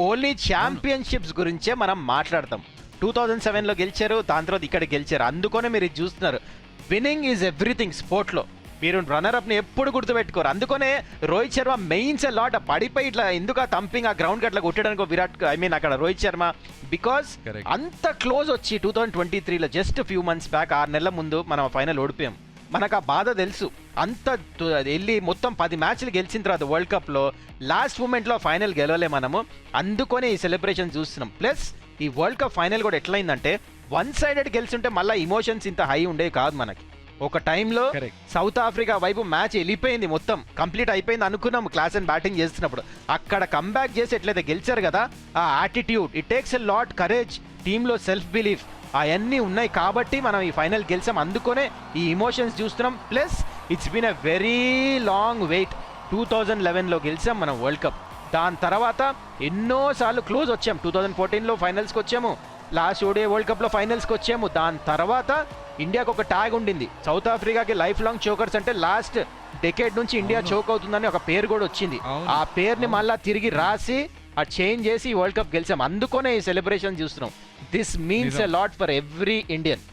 Only championships గురించే మనం మాట్లాడతాం. టూ థౌజండ్ సెవెన్లో గెలిచారు దాని తర్వాత ఇక్కడ గెలిచారు. అందుకనే మీరు చూస్తున్నారు. విన్నింగ్ ఈజ్ ఎవ్రీథింగ్ స్పోర్ట్లో. మీరు రన్నర్ అప్ని ఎప్పుడు గుర్తుపెట్టుకోరు. అందుకనే రోహిత్ శర్మ మెయిన్స్ లాట్ పడిపోయి ఇట్లా ఎందుకు ఆ తంపింగ్ ఆ గ్రౌండ్ అట్లా కొట్టడానికి విరాట్ ఐ మీన్ అక్కడ రోహిత్ శర్మ. బికాస్. అంత క్లోజ్ వచ్చి టూ థౌజండ్ ట్వంటీ త్రీలో జస్ట్ ఫ్యూ మంత్స్ బ్యాక్ ఆరు నెలల ముందు మనం ఫైనల్ ఓడిపోయాం. మనకు ఆ బాధ తెలుసు. అంత వెళ్ళి మొత్తం పది మ్యాచ్లు గెలిచిన తర్వాత వరల్డ్ కప్లో లాస్ట్ మూమెంట్లో ఫైనల్ గెలవలే మనము. అందుకనే ఈ సెలబ్రేషన్ చూస్తున్నాం. ప్లస్ ఈ వరల్డ్ కప్ ఫైనల్ కూడా ఎట్లయిందంటే వన్ సైడెడ్ గెలిచుంటే మళ్ళీ ఇమోషన్స్ ఇంత హై ఉండేవి కాదు మనకి. ఒక టైంలో. సౌత్ ఆఫ్రికా వైపు మ్యాచ్ వెళ్ళిపోయింది మొత్తం. కంప్లీట్ అయిపోయింది అనుకున్నాం క్లాస్ అండ్ బ్యాటింగ్ చేస్తున్నప్పుడు. అక్కడ కంబ్యాక్ చేసి ఎట్లయితే గెలిచారు కదా ఆ attitude it takes a lot courage టీంలో సెల్ఫ్ బిలీఫ్ అవన్నీ ఉన్నాయి కాబట్టి మనం ఈ ఫైనల్ గెలిచాం. అందుకనే ఈ ఇమోషన్స్ చూస్తున్నాం. Plus it's been a very long wait two thousand లెవెన్లో గెలిచాం మనం వరల్డ్ కప్ దాని తర్వాత ఎన్నోసార్లు క్లోజ్ వచ్చాం. టూ థౌజండ్ ఫోర్టీన్లో ఫైనల్స్కి వచ్చాము. లాస్ట్ ఓడే వరల్డ్ కప్లో ఫైనల్స్కి వచ్చాము. దాని తర్వాత ఇండియాకి ఒక ట్యాగ్ ఉండింది. సౌత్ ఆఫ్రికాకి లైఫ్ లాంగ్ చోకర్స్ అంటే లాస్ట్ డెకేడ్ నుంచి ఇండియా చోక్ అవుతుందని ఒక పేరు కూడా వచ్చింది. ఆ పేరుని మళ్ళా తిరిగి రాసి ఆ చేంజ్ చేసి వరల్డ్ కప్ గెలిచాం. అందుకనే ఈ సెలబ్రేషన్ చూస్తున్నాం. దిస్ మీన్స్ ఎ నిజం. Lot for every Indian